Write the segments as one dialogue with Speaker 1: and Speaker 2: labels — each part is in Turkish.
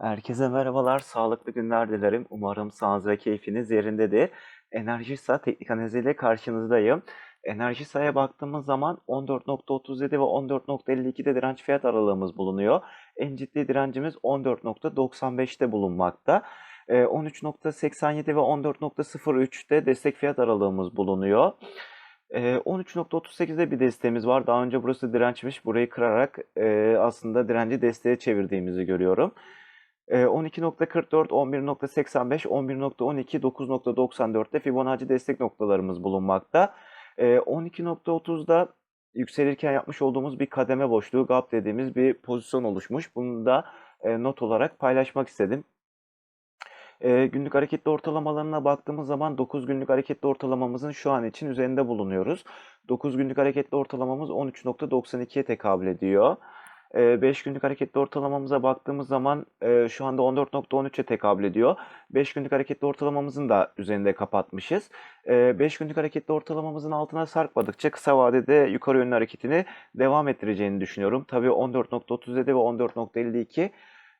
Speaker 1: Herkese merhabalar, sağlıklı günler dilerim. Umarım sağlığınız ve keyfiniz yerindedir. Enerjisa teknik analiziyle karşınızdayım. Enerjisa'ya baktığımız zaman 14.37 ve 14.52'de direnç fiyat aralığımız bulunuyor. En ciddi direncimiz 14.95'te bulunmakta. Ee, 13.87 ve 14.03'te destek fiyat aralığımız bulunuyor. Ee, 13.38'de bir desteğimiz var. Daha önce burası dirençmiş. Burayı kırarak e, aslında direnci desteğe çevirdiğimizi görüyorum. Ee, 12.44, 11.85, 11.12, 9.94'te Fibonacci destek noktalarımız bulunmakta. Ee, 12.30'da yükselirken yapmış olduğumuz bir kademe boşluğu, gap dediğimiz bir pozisyon oluşmuş. Bunu da e, not olarak paylaşmak istedim. Ee, günlük hareketli ortalamalarına baktığımız zaman 9 günlük hareketli ortalamamızın şu an için üzerinde bulunuyoruz. 9 günlük hareketli ortalamamız 13.92'ye tekabül ediyor. 5 günlük hareketli ortalamamıza baktığımız zaman şu anda 14.13'e tekabül ediyor. 5 günlük hareketli ortalamamızın da üzerinde kapatmışız. 5 günlük hareketli ortalamamızın altına sarkmadıkça kısa vadede yukarı yönlü hareketini devam ettireceğini düşünüyorum. Tabii 14.37 ve 14.52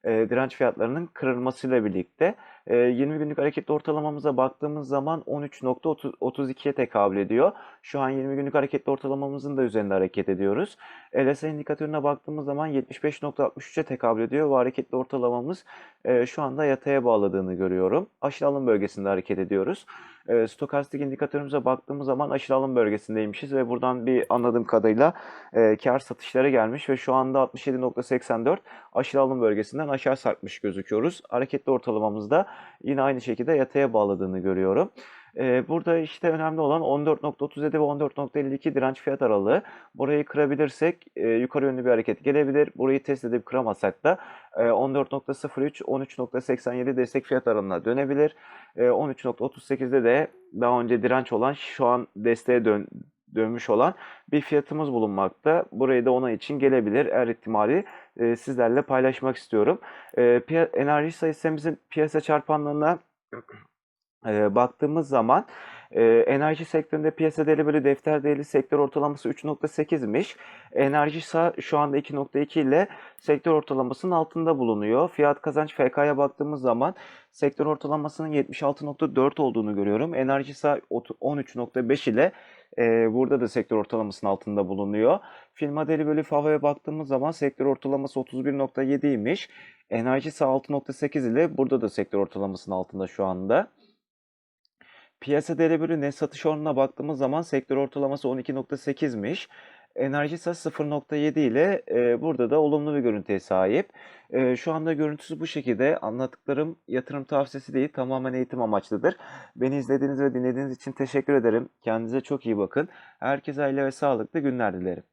Speaker 1: e, direnç fiyatlarının kırılmasıyla birlikte e, 20 günlük hareketli ortalamamıza baktığımız zaman 13.32'ye tekabül ediyor. Şu an 20 günlük hareketli ortalamamızın da üzerinde hareket ediyoruz. LSI indikatörüne baktığımız zaman 75.63'e tekabül ediyor ve hareketli ortalamamız e, şu anda yataya bağladığını görüyorum. Aşırı alım bölgesinde hareket ediyoruz. E, stokastik indikatörümüze baktığımız zaman aşırı alım bölgesindeymişiz ve buradan bir anladığım kadarıyla e, kar satışları gelmiş ve şu anda 67.84 aşırı alım bölgesinden aşağı sarkmış gözüküyoruz. Hareketli ortalamamızda yine aynı şekilde yataya bağladığını görüyorum. Ee, burada işte önemli olan 14.37 ve 14.52 direnç fiyat aralığı. Burayı kırabilirsek e, yukarı yönlü bir hareket gelebilir. Burayı test edip kıramazsak da e, 14.03, 13.87 destek fiyat aralığına dönebilir. E, 13.38'de de daha önce direnç olan şu an desteğe dön dönmüş olan bir fiyatımız bulunmakta. Burayı da ona için gelebilir. Eğer ihtimali e, sizlerle paylaşmak istiyorum. E, enerji sayısımızın piyasa çarpanlarına e, baktığımız zaman e, enerji sektöründe piyasa değeri bölü defter değeri sektör ortalaması 3.8'miş. Enerji ise şu anda 2.2 ile sektör ortalamasının altında bulunuyor. Fiyat kazanç FK'ya baktığımız zaman sektör ortalamasının 76.4 olduğunu görüyorum. Enerji ise 13.5 ile e, burada da sektör ortalamasının altında bulunuyor. Firma değeri bölü FAV'ya baktığımız zaman sektör ortalaması 31.7'ymiş. Enerji ise 6.8 ile burada da sektör ortalamasının altında şu anda. Piyasa değeri bölü net satış oranına baktığımız zaman sektör ortalaması 12.8'miş. Enerji ise 0.7 ile e, burada da olumlu bir görüntüye sahip. E, şu anda görüntüsü bu şekilde. Anlattıklarım yatırım tavsiyesi değil, tamamen eğitim amaçlıdır. Beni izlediğiniz ve dinlediğiniz için teşekkür ederim. Kendinize çok iyi bakın. Herkese aile ve sağlıklı günler dilerim.